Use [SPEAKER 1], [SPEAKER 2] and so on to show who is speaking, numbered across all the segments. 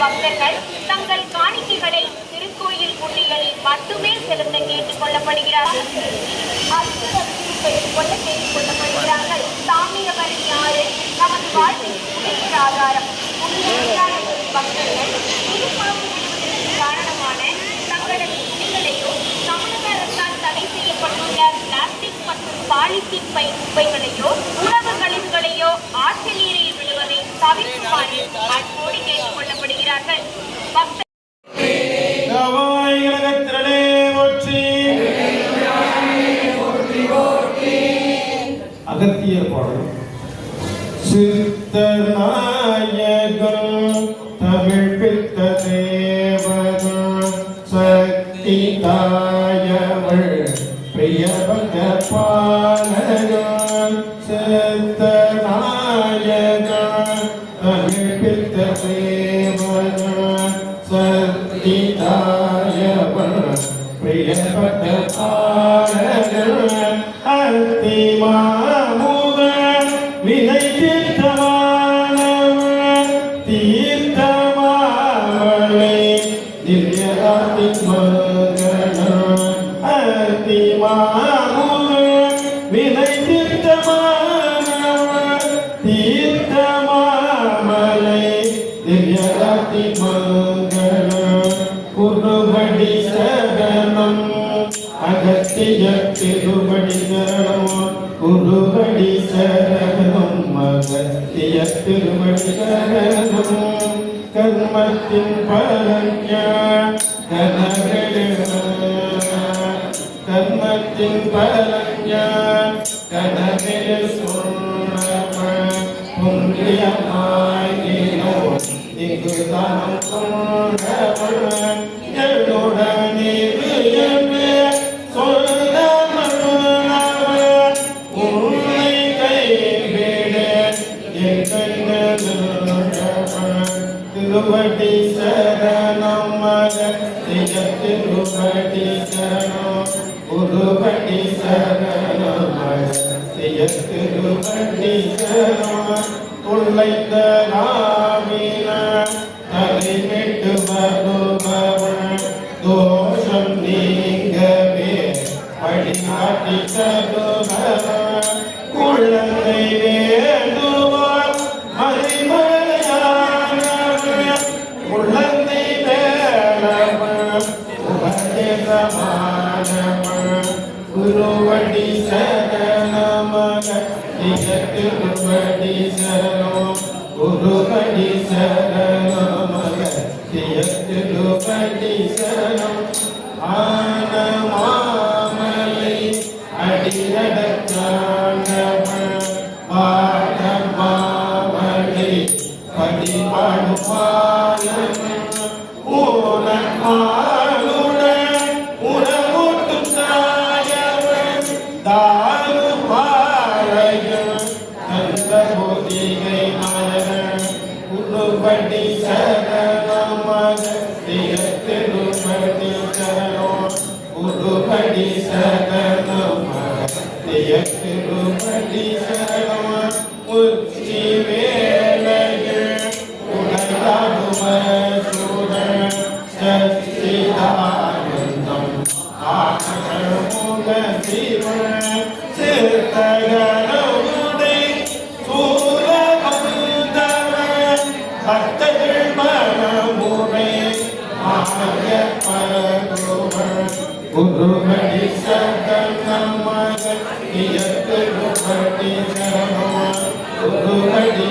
[SPEAKER 1] பக்தர்கள் தங்கள் காணிக்கைகளை திருக்கோயில் குட்டிகளில் மட்டுமே செலுத்த கேட்டுக் கொள்ளப்படுகிறார்கள் அற்புதம் பெற்றுக் கொள்ள கேட்டுக் கொள்ளப்படுகிறார்கள் சாமியவர் யாரு நமது வாழ்வில் உயிர் ஆதாரம். உண்மையான பக்தர்கள் திருப்பாம்பு விடுவதற்கு காரணமான தங்களது துணிகளையோ தமிழக அரசால் தடை செய்யப்பட்டுள்ள பிளாஸ்டிக் மற்றும் பாலித்தீன் பை குப்பைகளையோ உணவு கழிவுகளையோ ஆற்று நீரில் விழுவதை தவிர்க்குமாறு அன்போடு கேட்டுக்
[SPEAKER 2] பாடல். சித்தர் தமிழ் பித்த தேவகம் சக்தி தாயவள் பிரியபக பாலகம் திவ்யராதி மகனம் அத்தி குருபடி சகனம் அகத்திய திருபடி சரணம் குருபடி சரணம் அகத்திய திருபடி சரணம் கர்மத்தின் பலன்யா கர்மத்தின் பலஞ்ச கனவில் சொன்னவ புண்ணியமாயினோ இங்கு தானம் சொன்ன திருவடி சரணம் மகத்திய திருவடி சரணம் குருவடி சரணம் மகத்திய திருவடி சரணம் துள்ளைந்த நாவின திருவடி சரணம். குருவடி சரணமக திருவடி சரணம். ஆன மாமலை அடியடக்காண்டவன் பாட மாமலை படிபாடு பாலவன் ஊனமாளுடன் உணவூட்டும் தாயவன். தாரு ஆனமுக சிவன் சித்தகனமுடை சூரபந்தவன் பக்தர்கள் மனமுறை ஆய பரகுவன் குருபடி சரணமக திருபடி சரணம் குருபடி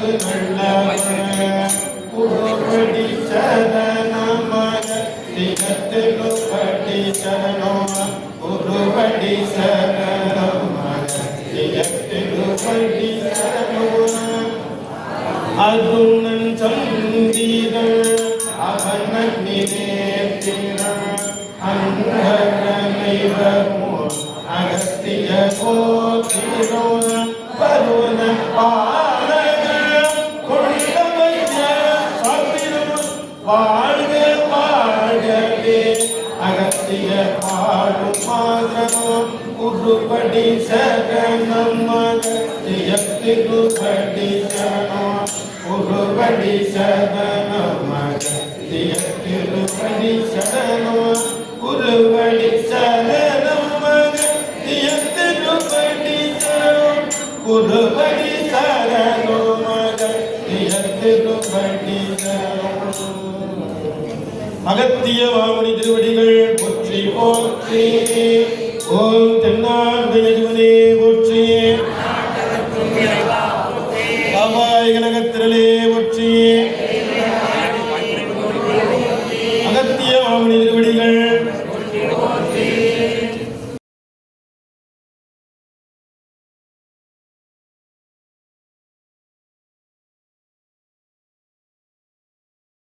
[SPEAKER 2] ஒப்பு மனது நல்லவன் குருபடி சரணமக திகத்திலுபடி சரணம் குருபடி சரணமக திகத்திலுபடி சரணம் அருணன் சந்தீரன் அவன் நிரேத்திரன் அந்தரமைவமோ அகத்திய கோத்திரோ வருண பாலக அகத்திய பாடும் மாதம் உருபடி சரணம் அகத்திய திருபடி சரணம் உருபடி சரணம். அகத்திய திருபடி சரணம் உருபடி சரணம் அகத்திய திருபடி சரணம் உருபடி சரணம் திருபடி சரணம் போற்றி